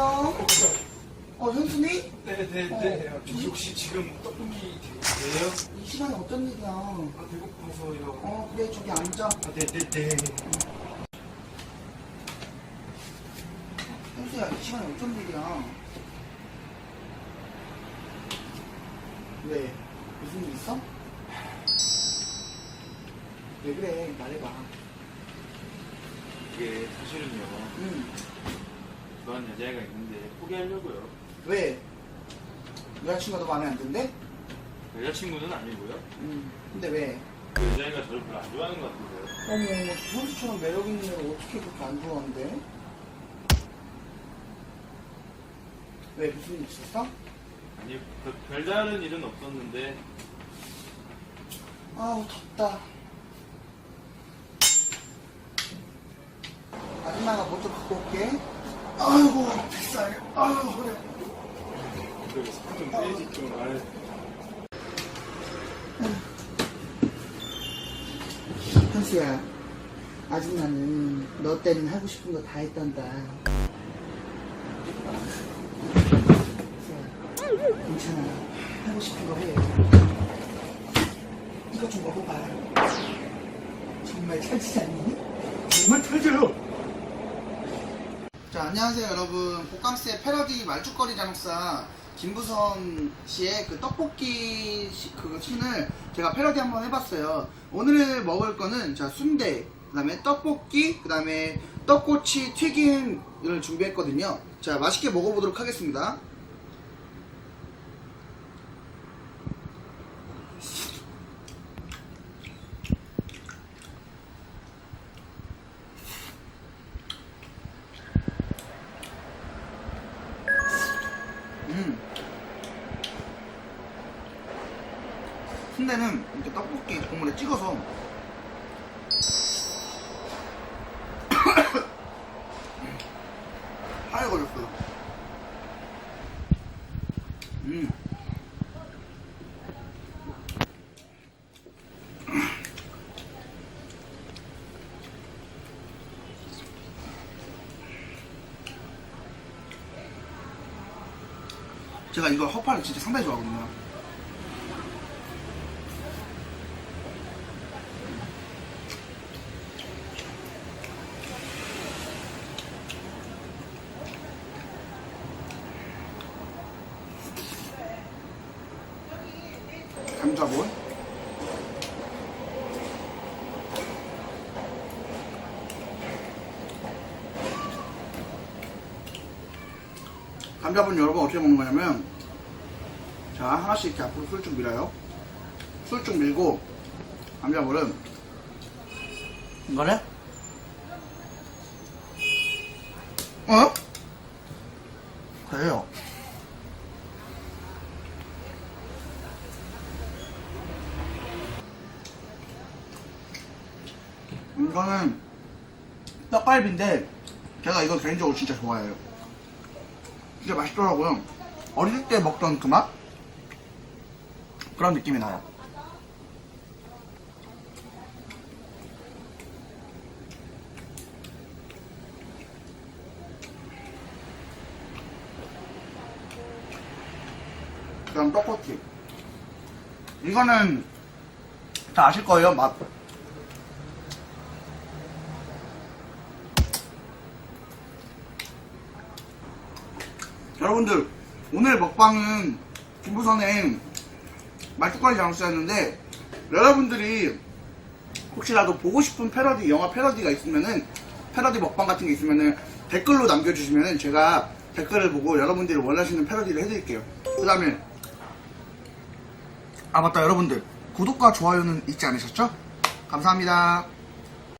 안녕하세요. 어, 현순이? 네네네. 저 혹시 지금 떡볶이 돼요? 이 시간에 어쩐 일이야? 아 배고파서요. 어, 그래, 저기 앉아. 아 네네네. 현수야, 이 시간에 어쩐 일이야? 왜? 무슨 일 있어? 왜 그래? 말해봐. 이게 사실은요. 응. 좋아하는 여자애가 있는데 포기하려고요. 왜? 여자친구가 너 마음에 안 든대? 여자친구는 아니고요. 응. 근데 왜? 그 여자애가 저를 별로 안 좋아하는 것 같은데요. 어머, 현수처럼 매력 있는 애를 어떻게 그렇게 안 좋아한대? 왜? 무슨 일 있었어? 아니 그 별다른 일은 없었는데 아우 덥다 아줌마가 먼저 갖고 올게 아이고 아유 허리 그래서 살좀 빼지 좀 말. 현수야 아줌마는 너 때는 하고 싶은 거 다 했단다 괜찮아 하고 싶은 거해 이거 좀 먹어봐 정말 찰지지 않니? 정말 탈져요. 자, 안녕하세요, 여러분. 복강스의 패러디 말죽거리 장사 김부선 씨의 그 떡볶이 시- 그 씬을 제가 패러디 한번 해봤어요. 오늘 먹을 거는 자 순대, 그 다음에 떡볶이, 그 다음에 떡꼬치 튀김을 준비했거든요. 자, 맛있게 먹어보도록 하겠습니다. 음. 순대는 이렇게 떡볶이 국물에 찍어서 하얘 걸렸어요. 음. 제가 이거 허파를 진짜 상당히 좋아하거든요. 감자볼 감자볼 여러분 어떻게 먹는 거냐면 자 하나씩 이렇게 앞으로 술쭉 밀어요. 술쭉 밀고 감자볼은 이거를? 어? 그래요. 이거는 떡갈비인데 제가 이거 개인적으로 진짜 좋아해요 진짜 맛있더라고요. 어릴 때 먹던 그 맛? 그런 느낌이 나요. 그다음 떡꼬치. 이거는 다 아실 거예요 맛 여러분들 오늘 먹방은 김부선의 말뚝거리 장수였는데 여러분들이 혹시라도 보고 싶은 패러디 영화 패러디가 있으면은 패러디 먹방 같은 게 있으면은 댓글로 남겨주시면은 제가 댓글을 보고 여러분들이 원하시는 패러디를 해드릴게요. 그 다음에 아 맞다. 여러분들 구독과 좋아요는 잊지 않으셨죠? 감사합니다